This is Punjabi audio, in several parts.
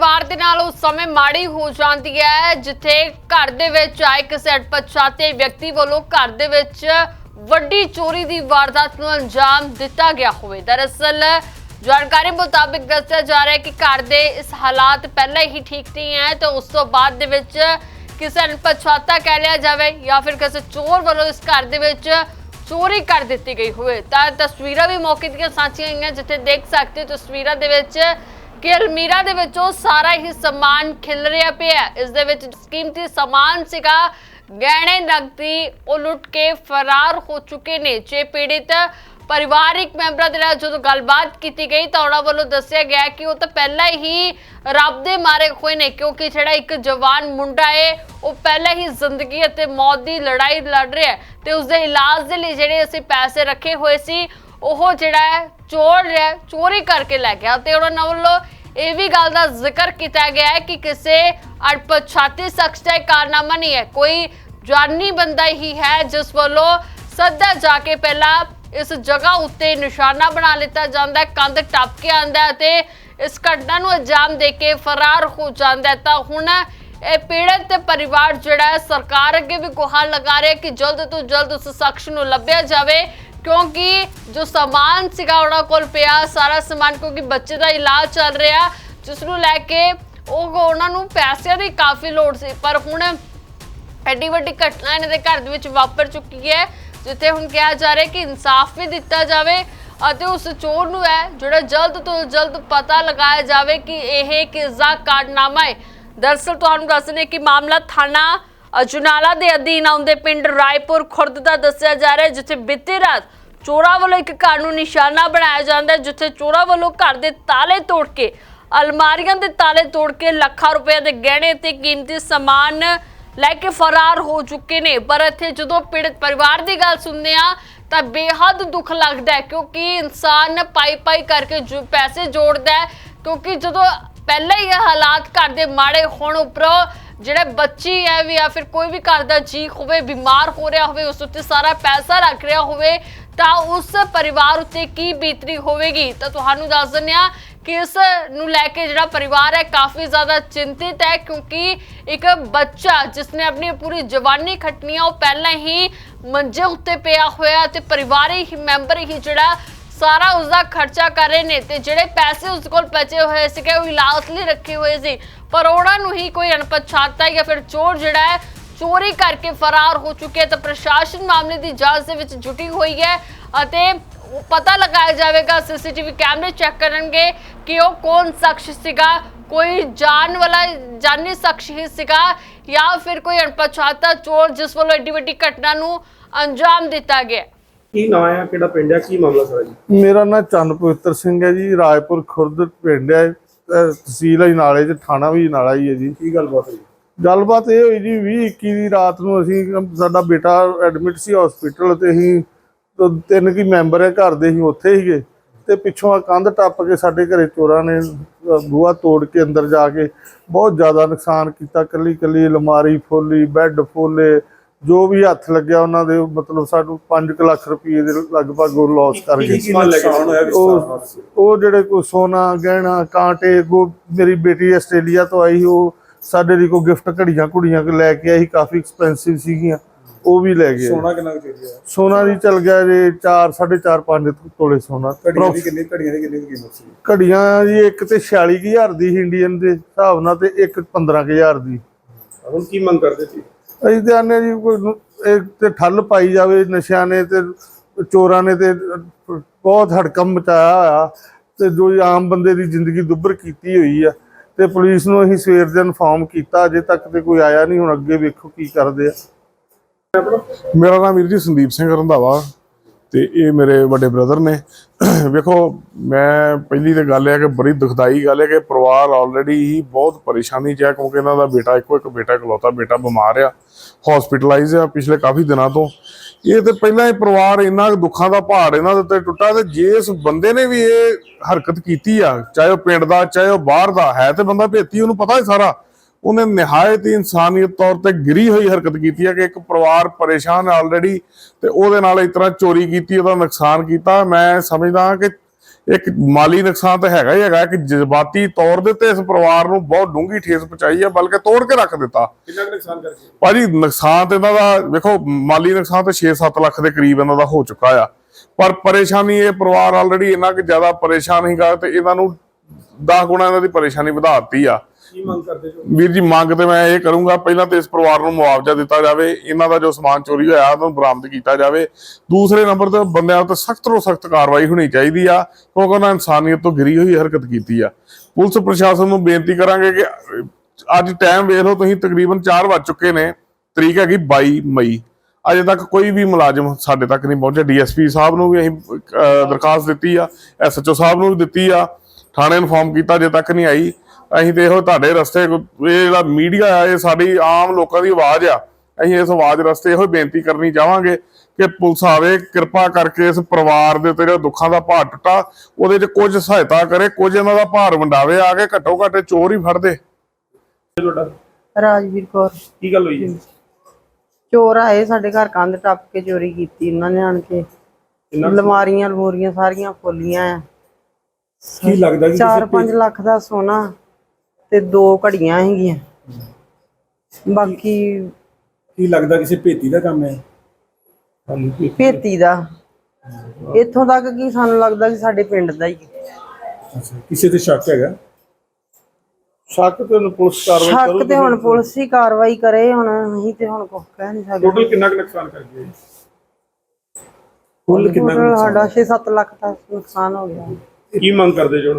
ਪਰਿਵਾਰ ਦੇ ਨਾਲ ਉਸ ਸਮੇਂ ਮਾੜੀ ਹੋ ਜਾਂਦੀ ਹੈ, ਜਿੱਥੇ ਘਰ ਦੇ ਵਿੱਚ ਆਏ ਕਿਸੇ ਅਣਪਛਾਤੇ ਵਿਅਕਤੀ ਵੱਲੋਂ ਘਰ ਦੇ ਵਿੱਚ ਵੱਡੀ ਚੋਰੀ ਦੀ ਵਾਰਦਾਤ ਨੂੰ ਅੰਜਾਮ ਦਿੱਤਾ ਗਿਆ ਹੋਵੇ। ਦਰਅਸਲ ਜਾਣਕਾਰੀ ਮੁਤਾਬਿਕ ਦੱਸਿਆ ਜਾ ਰਿਹਾ ਹੈ ਕਿ ਘਰ ਦੇ ਇਸ ਹਾਲਾਤ ਪਹਿਲਾਂ ਹੀ ਠੀਕ ਨਹੀਂ ਹੈ, ਤੇ ਉਸ ਤੋਂ ਬਾਅਦ ਦੇ ਵਿੱਚ ਕਿਸੇ ਅਣਪਛਾਤਾ ਕਹਿ ਲਿਆ ਜਾਵੇ ਜਾਂ ਫਿਰ ਕਿਸੇ ਚੋਰ ਵੱਲੋਂ ਇਸ ਘਰ ਦੇ ਵਿੱਚ ਚੋਰੀ ਕਰ ਦਿੱਤੀ ਗਈ ਹੋਵੇ। ਤਾਂ ਤਸਵੀਰਾਂ ਵੀ ਮੌਕੇ ਦੀਆਂ ਸਾਂਝੀਆਂ ਹੋਈਆਂ, ਜਿੱਥੇ ਦੇਖ ਸਕਦੇ ਹੋ ਤਸਵੀਰਾਂ ਦੇ ਵਿੱਚ ਕਿ ਅਲਮੀਰਾ ਦੇ ਵਿੱਚੋਂ ਸਾਰਾ ਹੀ ਸਮਾਨ ਖਿਲ ਰਿਹਾ ਪਿਆ ਹੈ। ਇਸ ਦੇ ਵਿੱਚ ਕੀਮਤੀ ਸਮਾਨ ਸੀਗਾ। ਗਹਿਣੇ, ਨਕਦੀ, ਉਹ ਲੁੱਟ ਕੇ ਫਰਾਰ ਹੋ ਚੁੱਕੇ ਨੇ। ਜੇ ਪੀੜਿਤ ਪਰਿਵਾਰਿਕ ਮੈਂਬਰਾਂ ਦੇ ਨਾਲ ਜਦੋਂ ਗੱਲਬਾਤ ਕੀਤੀ ਗਈ ਤਾਂ ਉਹਨਾਂ ਵੱਲੋਂ ਦੱਸਿਆ ਗਿਆ ਕਿ ਉਹ ਤਾਂ ਪਹਿਲਾਂ ਹੀ ਰੱਬ ਦੇ ਮਾਰੇ ਹੋਏ ਨੇ, ਕਿਉਂਕਿ ਜਿਹੜਾ ਇੱਕ ਜਵਾਨ ਮੁੰਡਾ ਹੈ ਉਹ ਪਹਿਲਾਂ ਹੀ ਜ਼ਿੰਦਗੀ ਅਤੇ ਮੌਤ ਦੀ ਲੜਾਈ ਲੜ ਰਿਹਾ ਹੈ। ਤੇ ਉਸ ਦੇ ਇਲਾਜ ਦੇ ਲਈ ਜਿਹੜੇ ਅਸੀਂ ਪੈਸੇ ਰੱਖੇ ਹੋਏ ਸੀ ਉਹ ਜਿਹੜਾ ਹੈ, ਚੋਰ ਹੈ, ਚੋਰੀ ਕਰਕੇ ਲੈ ਗਿਆ ਤੇ ਉਹਨਾਂ ਵੱਲੋਂ ਇਹ ਵੀ ਗੱਲ ਦਾ ਜ਼ਿਕਰ ਕੀਤਾ ਗਿਆ ਹੈ ਕਿ ਕਿਸੇ ਅਣਪਛਾਤੇ ਸ਼ਖਸ ਦਾ ਇਹ ਕਾਰਨਾਮਾ ਨਹੀਂ ਹੈ। ਕੋਈ ਜਾਨੀ ਬੰਦਾ ਹੀ ਹੈ ਜਿਸ ਵੱਲੋਂ ਸੱਦਾ ਜਾ ਕੇ ਪਹਿਲਾਂ ਇਸ ਜਗ੍ਹਾ ਉੱਤੇ ਨਿਸ਼ਾਨਾ ਬਣਾ ਲਿੱਤਾ ਜਾਂਦਾ ਕੰਧ ਟੱਪ ਕੇ ਆਂਦਾ ਅਤੇ ਇਸ ਘਟਨਾ ਨੂੰ ਅੰਜਾਮ ਦੇ ਕੇ ਫਰਾਰ ਹੋ ਜਾਂਦਾ ਤਾਂ ਹੁਣ ਇਹ ਪੀੜਤ ਤੇ ਪਰਿਵਾਰ ਜਿਹੜਾ ਸਰਕਾਰ ਅੱਗੇ ਵੀ ਗੁਹਾਰ ਲਗਾ ਰਿਹਾ ਕਿ ਜਲਦ ਤੋਂ ਜਲਦ ਉਸ ਸ਼ਖਸ ਨੂੰ ਲੱਭਿਆ ਜਾਵੇ। ਕਿਉਂਕਿ ਜੋ ਸਮਾਨ ਸੀਗਾ ਉਹਨਾਂ ਕੋਲ ਪਿਆ, ਸਾਰਾ ਸਮਾਨ, ਕਿਉਂਕਿ ਬੱਚੇ ਦਾ ਇਲਾਜ ਚੱਲ ਰਿਹਾ, ਜਿਸ ਨੂੰ ਲੈ ਕੇ ਉਹ ਉਹਨਾਂ ਨੂੰ ਪੈਸਿਆਂ ਦੀ ਕਾਫੀ ਲੋੜ ਸੀ। ਪਰ ਹੁਣ ਐਡੀ ਵੱਡੀ ਘਟਨਾ ਇਹਨਾਂ ਦੇ ਘਰ ਦੇ ਵਿੱਚ ਵਾਪਰ ਚੁੱਕੀ ਹੈ, ਜਿੱਥੇ ਹੁਣ ਕਿਹਾ ਜਾ ਰਿਹਾ ਕਿ ਇਨਸਾਫ ਵੀ ਦਿੱਤਾ ਜਾਵੇ ਅਤੇ ਉਸ ਚੋਰ ਨੂੰ ਹੈ, ਜਿਹੜਾ ਜਲਦ ਤੋਂ ਜਲਦ ਪਤਾ ਲਗਾਇਆ ਜਾਵੇ ਕਿ ਇਹ ਕਿਸ ਦਾ ਕਾਰਨਾਮਾ ਹੈ। ਦਰਅਸਲ ਤੁਹਾਨੂੰ ਦੱਸਦੇ ਕਿ ਮਾਮਲਾ ਥਾਣਾ ਅਜਨਾਲਾ ਦੇ ਅਧੀਨ ਆਉਂਦੇ ਪਿੰਡ ਰਾਏਪੁਰ ਖੁਰਦ ਦਾ ਦੱਸਿਆ ਜਾ ਰਿਹਾ ਹੈ, ਜਿੱਥੇ ਬੀਤੀ ਰਾਤ ਚੋਰਾਂ ਵੱਲੋਂ ਇੱਕ ਘਰ ਨੂੰ ਨਿਸ਼ਾਨਾ ਬਣਾਇਆ ਜਾਂਦਾ ਹੈ, ਜਿੱਥੇ ਚੋਰਾਂ ਵੱਲੋਂ ਘਰ ਦੇ ਤਾਲੇ ਤੋੜ ਕੇ, ਅਲਮਾਰੀਆਂ ਦੇ ਤਾਲੇ ਤੋੜ ਕੇ ਲੱਖਾਂ ਰੁਪਏ ਦੇ ਗਹਿਣੇ ਤੇ ਕੀਮਤੀ ਸਮਾਨ ਲੈ ਕੇ ਫਰਾਰ ਹੋ ਚੁੱਕੇ ਨੇ। ਪਰ ਇੱਥੇ ਜਦੋਂ ਪੀੜਤ ਪਰਿਵਾਰ ਦੀ ਗੱਲ ਸੁਣਦੇ ਆ ਤਾਂ ਬੇਹੱਦ ਦੁੱਖ ਲੱਗਦਾ ਹੈ, ਕਿਉਂਕਿ ਇਨਸਾਨ ਪਾਈ ਪਾਈ ਕਰਕੇ ਜੋ ਪੈਸੇ ਜੋੜਦਾ ਹੈ, ਕਿਉਂਕਿ ਜਦੋਂ ਪਹਿਲਾਂ ਹੀ ਇਹ ਹਾਲਾਤ ਘਰ ਦੇ ਮਾੜੇ ਹੋਣ ਉੱਪਰੋਂ ਜਿਹੜਾ ਬੱਚੀ ਹੈ ਵੀ ਜਾਂ ਫਿਰ ਕੋਈ ਵੀ ਘਰ ਦਾ ਜੀ ਹੋਵੇ, ਬਿਮਾਰ ਹੋ ਰਿਹਾ ਹੋਵੇ, ਉਸ ਉੱਤੇ ਸਾਰਾ ਪੈਸਾ ਰੱਖ ਰਿਹਾ ਹੋਵੇ, ਤਾਂ ਉਸ ਪਰਿਵਾਰ ਉੱਤੇ ਕੀ ਬੀਤਰੀ ਹੋਵੇਗੀ? ਤਾਂ ਤੁਹਾਨੂੰ ਦੱਸ ਦਿੰਦੇ ਆ ਕਿ ਇਸ ਨੂੰ ਲੈ ਕੇ ਜਿਹੜਾ ਪਰਿਵਾਰ ਹੈ, ਕਾਫੀ ਜ਼ਿਆਦਾ ਚਿੰਤਿਤ ਹੈ, ਕਿਉਂਕਿ ਇੱਕ ਬੱਚਾ ਜਿਸਨੇ ਆਪਣੀ ਪੂਰੀ ਜਵਾਨੀ ਖੱਟਣੀ ਆ, ਉਹ ਪਹਿਲਾਂ ਹੀ ਮੰਜੇ ਉੱਤੇ ਪਿਆ ਹੋਇਆ ਤੇ ਪਰਿਵਾਰੀ ਹੀ, ਮੈਂਬਰ ਹੀ ਜਿਹੜਾ ਸਾਰਾ ਉਸਦਾ ਖਰਚਾ ਕਰ ਰਹੇ ਨੇ ਤੇ ਜਿਹੜੇ ਪੈਸੇ ਉਸ ਕੋਲ ਬਚੇ ਹੋਏ ਸੀਗੇ, ਉਹ ਇਲਾਜ ਲਈ ਰੱਖੇ ਹੋਏ ਸੀ। ਪਰ ਉਹਨਾਂ ਨੂੰ ਹੀ ਕੋਈ ਅਣਪਛਾਤਾ ਜਾਂ ਫਿਰ ਚੋਰ ਜਿਹੜਾ ਹੈ, ਚੋਰੀ ਕਰਕੇ ਫਰਾਰ ਹੋ ਚੁੱਕੇ ਤਾਂ ਪ੍ਰਸ਼ਾਸਨ ਮਾਮਲੇ ਦੀ ਜਾਂਚ ਦੇ ਵਿੱਚ ਜੁਟੀ ਹੋਈ ਹੈ ਅਤੇ ਪਤਾ ਲਗਾਇਆ ਜਾਵੇਗਾ, ਸੀਸੀਟੀਵੀ ਕੈਮਰੇ ਚੈੱਕ ਕਰਨਗੇ ਕਿ ਉਹ ਕੌਣ ਸ਼ਖਸ ਸੀਗਾ, ਕੋਈ ਜਾਨ ਵਾਲਾ, ਜਾਨੀ ਸ਼ਖਸ ਹੀ ਸੀਗਾ ਜਾਂ ਫਿਰ ਕੋਈ ਅਣਪਛਾਤਾ ਚੋਰ ਜਿਸ ਵੱਲੋਂ ਐਡੀ ਵੱਡੀ ਘਟਨਾ ਨੂੰ ਅੰਜਾਮ ਦਿੱਤਾ ਗਿਆ। ਕੀ ਨਾਂ ਆ ਕਿਹੜਾ ਪਿੰਡ ਆ ਕੀ ਮਾਮਲਾ ਸਾਰਾ ਜੀ? ਮੇਰਾ ਨਾਮ ਚੰਨ ਪਵਿੱਤਰ ਸਿੰਘ ਹੈ ਜੀ ਰਾਏਪੁਰ ਖੁਰਦ ਪਿੰਡ ਹੈ। ਅਹ ਤਹਿਸੀਲ ਹੈ ਨਾਲੇ ਚ ਥਾਣਾ ਵੀ ਨਾਲਾ ਹੀ ਹੈ ਜੀ। ਕੀ ਗੱਲਬਾਤ ਹੋਈ? ਗੱਲਬਾਤ ਇਹ ਹੋਈ ਜੀ 20 21 ਦੀ ਰਾਤ ਨੂੰ ਅਸੀਂ ਸਾਡਾ ਬੇਟਾ ਐਡਮਿਟ ਸੀ ਹਸਪੀਟਲ ਤੇ ਅਸੀਂ ਤੋਂ ਤਿੰਨ ਕੀ ਮੈਂਬਰ ਹੈ ਘਰ ਦੇ ਅਸੀਂ ਉੱਥੇ ਹੀਗੇ ਤੇ ਪਿੱਛੋਂ ਆ ਕੰਧ ਟੱਪ ਕੇ ਸਾਡੇ ਘਰੇ ਚੋਰਾਂ ਨੇ ਬੂਹਾ ਤੋੜ ਕੇ ਅੰਦਰ ਜਾ ਕੇ ਬਹੁਤ ਜ਼ਿਆਦਾ ਨੁਕਸਾਨ ਕੀਤਾ। ਕੱਲੀ ਕੱਲੀ ਅਲਮਾਰੀ ਫੋਲੀ ਬੈੱਡ ਫੋਲੇ ਜੋ ਵੀ ਹੱਥ ਲੱਗਿਆ ਉਹਨਾਂ ਦੇ ਮਤਲਬ ਸਾਨੂੰ 5 ਲੱਖ ਰੁਪਏ ਦੇ ਲਗਭਗ ਉਹ ਲਾਸ ਕਰ ਗਏ ਉਹ ਉਹ ਜਿਹੜੇ ਕੋ ਸੋਨਾ ਗਹਿਣਾ ਕਾਂਟੇ ਕੋ ਮੇਰੀ ਬੇਟੀ ਆਸਟ੍ਰੇਲੀਆ ਤੋਂ ਆਈ ਉਹ ਸਾਡੇ ਲਈ ਕੋ ਗਿਫਟ ਘੜੀਆਂ ਕੁੜੀਆਂ ਕੋ ਲੈ ਕੇ ਆਈ ਕਾਫੀ ਐਕਸਪੈਂਸਿਵ ਸੀਗੀਆਂ। ਉਹ ਵੀ ਲੈ ਗਏ। ਸੋਨਾ ਕਿੰਨਾ ਕੁ ਚਾਹੀਦਾ ਸੋਨਾ ਦੀ ਚੱਲ ਗਿਆ ਜੇ 4 4.5 5 ਤੋਲੇ ਸੋਨਾ। ਘੜੀਆਂ ਦੀ ਕਿੰਨੀ ਘੜੀਆਂ ਦੀ ਕਿੰਨੀ ਕੀਮਤ ਸੀ? ਘੜੀਆਂ ਜੀ ਇੱਕ ਤੇ 46000 ਦੀ ਇੰਡੀਅਨ ਦੇ ਹਿਸਾਬ ਨਾਲ ਤੇ ਇੱਕ 15000 ਦੀ। ਹੁਣ ਕੀ ਮੰਗ ਕਰਦੇ ਸੀ? ਅਸੀਂ ਤੇ ਆਨੇ ਜੀ ਕੋਈ ਨੂੰ- ਇਹ ਤੇ ਠੱਲ ਪਾਈ ਜਾਵੇ, ਨਸ਼ਿਆਂ ਨੇ ਤੇ ਚੋਰਾਂ ਨੇ ਤੇ ਬਹੁਤ ਹੜਕੰਮ ਮਚਾਇਆ ਹੋਇਆ। ਤੇ ਜੋ ਆਮ ਬੰਦੇ ਦੀ ਜ਼ਿੰਦਗੀ ਦੁੱਭਰ ਕੀਤੀ ਹੋਈ ਆ। ਤੇ ਪੁਲਿਸ ਨੂੰ ਅਸੀਂ ਸਵੇਰ ਦੇ ਇਨਫਾਰਮ ਕੀਤਾ, ਅਜੇ ਤੱਕ ਤੇ ਕੋਈ ਆਇਆ ਨਹੀਂ, ਹੁਣ ਅੱਗੇ ਵੇਖੋ ਕੀ ਕਰਦੇ ਆ। ਮੇਰਾ ਨਾਮ ਵੀਰ ਜੀ ਸੰਦੀਪ ਸਿੰਘ ਰੰਧਾਵਾ। ਤੇ ਇਹ ਮੇਰੇ ਵੱਡੇ ਬ੍ਰਦਰ ਨੇ। ਵੇਖੋ, ਮੈਂ ਪਹਿਲੀ ਤੇ ਗੱਲ ਹੈ ਕਿ ਬੜੀ ਦੁਖਦਾਈ ਗੱਲ ਹੈ ਕਿ ਪਰਿਵਾਰ ਆਲਰੇਡੀ ਹੀ ਬਹੁਤ ਪਰੇਸ਼ਾਨੀ 'ਚ ਹੈ ਕਿਉਂਕਿ ਇਹਨਾਂ ਦਾ ਬੇਟਾ ਇੱਕੋ ਇੱਕ ਬੇਟਾ ਇਕਲੌਤਾ ਬੇਟਾ ਬਿਮਾਰ ਆ ਹਸਪੀਟਲਾਈਜ਼ ਆ ਪਿਛਲੇ ਕਾਫੀ ਦਿਨਾਂ ਤੋਂ। ਇਹ ਤੇ ਪਹਿਲਾਂ ਇਹ ਪਰਿਵਾਰ ਇੰਨਾ ਕੁ ਦੁੱਖਾਂ ਦਾ ਪਹਾੜ ਇਹਨਾਂ ਦੇ ਉੱਤੇ ਟੁੱਟਾ ਤੇ ਜਿਸ ਬੰਦੇ ਨੇ ਵੀ ਇਹ ਹਰਕਤ ਕੀਤੀ ਆ, ਚਾਹੇ ਉਹ ਪਿੰਡ ਦਾ, ਚਾਹੇ ਉਹ ਬਾਹਰ ਦਾ, ਹੈ ਤੇ ਬੰਦਾ ਭੇਤੀ, ਉਹਨੂੰ ਪਤਾ ਹੀ ਸਾਰਾ। ਉਹਨੇ ਨਿਹਾਇਤ ਹੀ ਇਨਸਾਨੀਅਤ ਤੌਰ ਤੇ ਗਿਰੀ ਹੋਈ ਹਰਕਤ ਕੀਤੀ ਹੈ ਕਿ ਇੱਕ ਪਰਿਵਾਰ ਪਰੇਸ਼ਾਨ ਆਲਰੇਡੀ ਤੇ ਉਹਦੇ ਨਾਲ ਇਸ ਤਰ੍ਹਾਂ ਚੋਰੀ ਕੀਤੀ ਉਹਦਾ ਨੁਕਸਾਨ ਕੀਤਾ। ਮੈਂ ਸਮਝਦਾ ਕਿ ਇੱਕ ਮਾਲੀ ਨੁਕਸਾਨ ਤਾਂ ਹੈਗਾ ਹੀ ਹੈਗਾ ਕਿ ਜਜ਼ਬਾਤੀ ਤੌਰ ਦੇ ਤੇ ਇਸ ਪਰਿਵਾਰ ਨੂੰ ਬਹੁਤ ਡੂੰਘੀ ਠੇਸ ਪਹੁੰਚਾਈ ਹੈ ਬਲਕਿ ਤੋੜ ਕੇ ਰੱਖ ਦਿੱਤਾ। ਕਿੰਨਾ ਨੁਕਸਾਨ ਕਰਕੇ? ਭਾਜੀ ਨੁਕਸਾਨ ਤੇ ਇਹਨਾਂ ਦਾ ਵੇਖੋ ਮਾਲੀ ਨੁਕਸਾਨ ਤੇ 6-7 ਲੱਖ ਦੇ ਕਰੀਬ ਇਹਨਾਂ ਦਾ ਹੋ ਚੁੱਕਾ ਆ। ਪਰ ਪਰੇਸ਼ਾਨੀ ਇਹ ਪਰਿਵਾਰ ਆਲਰੇਡੀ ਇੰਨਾ ਕਿ ਜ਼ਿਆਦਾ ਪਰੇਸ਼ਾਨ ਹੈਗਾ ਤੇ ਇਹਨਾਂ ਨੂੰ 10 ਗੁਣਾ ਇਹਨਾਂ ਦੀ ਪਰੇਸ਼ਾਨੀ ਵਧਾ ਦਿੱਤੀ ਆ। ਕੀ ਮੰਗ ਕਰਦੇ ਜੋ? ਵੀਰ ਜੀ, ਮੰਗ ਤੇ ਮੈਂ ਇਹ ਕਰੂੰਗਾ, ਪਹਿਲਾਂ ਤੇ ਇਸ ਪਰਿਵਾਰ ਨੂੰ ਮੁਆਵਜ਼ਾ ਦਿੱਤਾ ਜਾਵੇ, ਇਹਨਾਂ ਦਾ ਜੋ ਸਮਾਨ ਚੋਰੀ ਹੋਇਆ, ਉਹਨੂੰ ਬਰਾਮਦ ਕੀਤਾ ਜਾਵੇ। ਦੂਸਰੇ ਨੰਬਰ ਤੇ ਬੰਦਿਆਂ ਉੱਤੇ ਸਖਤ ਤੋਂ ਸਖਤ ਕਾਰਵਾਈ ਹੋਣੀ ਚਾਹੀਦੀ ਆ, ਕਿਉਂਕਿ ਉਹਨਾਂ ਇਨਸਾਨੀਅਤ ਤੋਂ ਗਿਰੀ ਹੋਈ ਹਰਕਤ ਕੀਤੀ ਆ। ਪੁਲਿਸ ਪ੍ਰਸ਼ਾਸਨ ਨੂੰ ਬੇਨਤੀ ਕਰਾਂਗੇ ਕਿ, ਅੱਜ ਟਾਈਮ ਵੇਖ ਲਓ, ਤੁਸੀਂ ਤਕਰੀਬਨ 4 ਵੱਜ ਚੁੱਕੇ ਨੇ, ਤਰੀਕ ਹੈਗੀ 22 ਮਈ। ਅਜੇ ਤੱਕ ਕੋਈ ਵੀ ਮੁਲਾਜ਼ਮ ਸਾਡੇ ਤੱਕ ਨਹੀਂ ਪਹੁੰਚਿਆ। ਡੀਐਸਪੀ ਸਾਹਿਬ ਨੂੰ ਵੀ ਅਸੀਂ ਦਰਖਾਸਤ ਦਿੱਤੀ ਆ ਐਸਐਚਓ ਸਾਹਿਬ ਨੂੰ ਵੀ ਦਿੱਤੀ ਆ। ਥਾਣੇ ਇਨਫਾਰਮ ਕੀਤਾ, ਅਜੇ ਤੱਕ ਨਹੀਂ ਆਈ। ਅਸੀਂ ਤੇ ਇਹੋ ਤੁਹਾਡੇ ਰਸਤੇ ਇਹ ਜਿਹੜਾ ਮੀਡੀਆ ਆ ਇਹ ਸਾਡੀ ਆਮ ਲੋਕਾਂ ਦੀ ਆਵਾਜ਼ ਆ। ਅਸੀਂ ਇਸ ਆਵਾਜ਼ ਰਸਤੇ ਇਹੋ ਬੇਨਤੀ ਕਰਨੀ ਚਾਹਾਂਗੇ ਕਿ ਪੁਲਿਸ ਆਵੇ ਕਿਰਪਾ ਕਰਕੇ ਇਸ ਪਰਿਵਾਰ ਦੇ ਉੱਤੇ ਜਿਹੜਾ ਦੁੱਖਾਂ ਦਾ ਭਾਰ ਟੁੱਟਾ ਉਹਦੇ 'ਚ ਕੁਝ ਸਹਾਇਤਾ ਕਰੇ ਕੁਝ ਇਹਨਾਂ ਦਾ ਭਾਰ ਵੰਡਾਵੇ ਆ ਕੇ ਘੱਟੋ ਘੱਟ ਚੋਰ ਹੀ ਫੜਦੇ ਤੁਹਾਡਾ ਰਾਜਵੀਰ ਕੌਰ। ਕੀ ਗੱਲ ਹੋਈ? ਹੈ ਚੋਰ ਆਏ ਸਾਡੇ ਘਰ ਕੰਧ ਟੱਪ ਕੇ ਚੋਰੀ ਕੀਤੀ ਇਹਨਾਂ ਨੇ ਆਣ ਕੇ। ਲਮਾਰੀਆਂ ਲਮੋਰੀਆਂ ਸਾਰੀਆਂ ਫੁੱਲੀਆਂ ਆ। ਕੀ ਲੱਗਦਾ ਕਿ 4-5 ਲੱਖ ਦਾ ਸੋਨਾ। ਤੇ ਦੋ ਘੜੀਆਂ ਹੈਗੀਆਂ। ਬਾਕੀ ਕੀ ਲੱਗਦਾ ਕਿਸੇ ਭੇਤੀ ਦਾ ਕੰਮ ਹੈ? ਭੇਤੀ। ਭੇਤੀ ਦਾ। ਇੱਥੋਂ ਤੱਕ ਕਿ ਸਾਨੂੰ ਲੱਗਦਾ ਕਿ ਸਾਡੇ ਪਿੰਡ ਦਾ ਹੀ ਅੱਛਾ ਕਿਸੇ ਤੇ ਸ਼ੱਕ ਹੈਗਾ? ਸ਼ੱਕ ਤੇ ਹੁਣ ਪੁਲਿਸ ਕਾਰਵਾਈ ਸ਼ੱਕ ਤੇ ਹੁਣ ਪੁਲਿਸ ਹੀ ਕਾਰਵਾਈ ਕਰੇ ਹੁਣ ਅਸੀਂ ਤੇ ਹੁਣ ਕੁਝ ਕਹਿ ਨਹੀਂ ਸਕਦੇ। ਟੋਟਲ ਕਿੰਨਾ ਕੁ ਨੁਕਸਾਨ ਕਰ ਗਏ? ਕੁੱਲ ਕਿੰਨਾ ਕੁ ਟੋਟਲ ਨੁਕਸਾਨ? ਸਾਡਾ 6-7 ਲੱਖ ਦਾ ਨੁਕਸਾਨ ਹੋ ਗਿਆ। ਕੀ ਮੰਗ ਕਰਦੇ ਜੋ?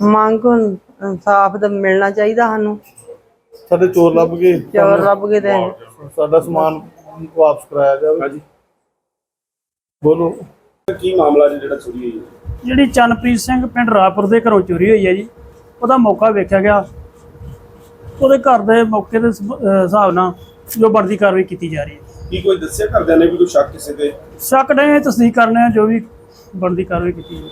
ਮੰਗ ਹੁਣ ਇਨਸਾਫ ਦਾ ਮਿਲਣਾ ਚਾਹੀਦਾ ਸਾਨੂੰ। ਸਾਡੇ ਚੋਰ ਲੱਭ ਗਏ। ਚੋਰ ਲੱਭ ਕੇ ਤੇ ਸਾਡਾ ਸਮਾਨ ਵਾਪਸ ਕਰਾਇਆ ਜਾਵੇ। ਹਾਂਜੀ। ਬੋਲੋ। ਕੀ ਮਾਮਲਾ ਜੀ ਜਿਹੜਾ ਚੋਰੀ ਹੋਈ ਹੈ? ਜਿਹੜੀ ਚੰਨਪ੍ਰੀਤ ਸਿੰਘ ਪਿੰਡ ਰਾਪੁਰ ਦੇ ਘਰੋਂ ਚੋਰੀ ਹੋਈ ਹੈ ਜੀ ਉਹਦਾ ਮੌਕਾ ਵੇਖਿਆ ਗਿਆ। ਉਹਦੇ ਘਰ ਦੇ ਮੌਕੇ ਦੇ ਹਿਸਾਬ ਨਾਲ ਜੋ ਬਣਦੀ ਕਾਰਵਾਈ ਕੀਤੀ ਜਾ ਰਹੀ ਹੈ। ਕੀ ਕੋਈ ਦੱਸਿਆ ਘਰਦਿਆਂ ਨੇ ਵੀ ਕੋਈ ਸ਼ੱਕ ਕਿਸੇ ਤੇ? ਸ਼ੱਕ ਨੇ ਤਸਦੀਕ ਕਰਨੇ ਜੋ ਵੀ ਬਣਦੀ ਕਾਰਵਾਈ ਕੀਤੀ ਜਾਵੇ।